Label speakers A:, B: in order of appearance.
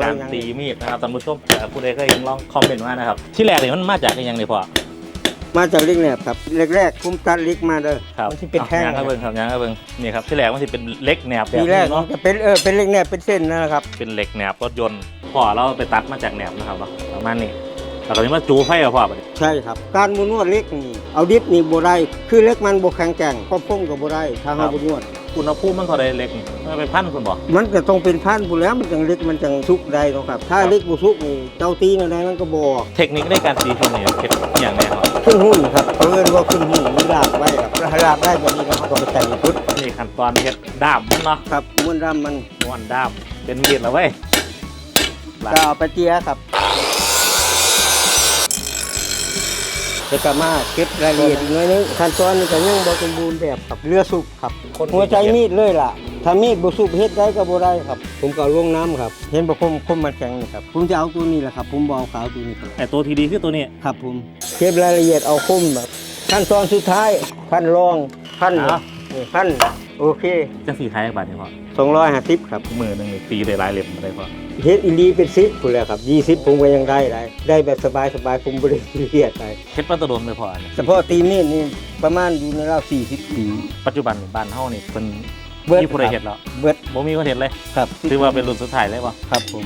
A: การตีมีดนะครับท่านผู้ชมแต่ผู้ใดเคยเห็นลองคอมเมนต์มานะครับ ที่แรกเนี่ยมันมาจากอหยังเนี่ยพ่อ
B: มาจากเล็กแหนบครับแรกๆผมตัดเล็กมาเด้อ
A: ครับ
B: มันที่เป็นแท่ง
A: ยางครับเบิ้งครับยางครับเบิ้งนี่ครับที่แรกมันสิเป็นเหล็กแหนบแบบ
B: ทีแรก
A: นี้เนาะ
B: จะเป็นเออเป็นเล็กแหนบเป็นเส้นนะครับ
A: เป็นเหล็กแหนบรถยนต์พ่อเราไปตัดมาจากแหนบนะครับเนาะประมาณนี้แล้วก็นี่มาจูไฟกับพ่อไป
B: ใช่ครับ การบุนวดเล็กนี่เอาดิบนี่บ่ได้คือเล็กมันบ่แข็งแกร่งก็พุ่งก็บ่ได้ถ้าเฮาบุนวด
A: อุณหภูมิมันเท่าใดเหล็กนี่มันไปพันคุณบอก
B: มันก็ต้องเป็นพันผู้แล้วมันจังเล็กมันจังสุกได้เนาะครับ ถ้าเล็กบ่สุกนี่เจ้าตีนอะไรมันก็บ่ออก
A: เทคนิคในการตีช่วงนี้เฮ็ดอหย่างแน่ครับ
B: ขึ้นหุ้นครับเขาเอิ้นว่าขึ้นหุ้นมันลากไว้ครับถ้าลากได้แบบนี้เราก็ไปแต่งชุด
A: นี่ขั้นตอนเฮ็ดด้ามมันเนาะ
B: ครับม้วน ram มัน
A: ม้วนด้ามเป็นมีดแล้วเว้ย
B: ก็เอาไปเจียครับ แล้วก็มาเก็บรายละเอียดอีกหน่อยนึงขั้นตอนนี้ก็ยังบ่สมบูรณ์แบบครับเรือสุกครับหัวใจมีดเลยล่ะถ้ามีดบ่สุกเฮ็ดได้ก็บ่ได้ครับ ผมก็เอาลงน้ำครับ เห็นบ่คมคมมันแข็งนี่ครับผมจะเอาตัวนี้แหละครับ ผมบ่เอาขาวตัวนี้ครับ
A: ไอตัวทีดีคือตัวนี้
B: ครับผมเก็บรายละเอียดเอาคมแบบขั้นตอนสุดท้ายพันรองพัน
A: อะ
B: นี่พันโอเค
A: จะสีขายบาทนี่พ่อ
B: 250ครับ
A: มือหนึ่งนี่ตีได้หลายเล่มมาได้พ่อ
B: เฮ็ดอีหลีเป็น10พุ่นแหละครับ20ผมก็ยังได้ได้ได้แบบสบายๆผมบ่ได้เครียดได้
A: เฮ็ดปัตตะโดนเลยพ่ออันนี้
B: เฉพาะตีมีดนี่ประมาณอยู่ในราว40ปี
A: ปัจจุบันนี่บ้านเฮานี่เป็น
B: เบิด
A: มีผู้ใดเฮ็ดแล้ว
B: เบิด
A: บ่มีคนเฮ็ดเลย
B: ครับ
A: ถือว่าเป็นรุ่นสุดท้ายเลยป่ะ
B: ครับผม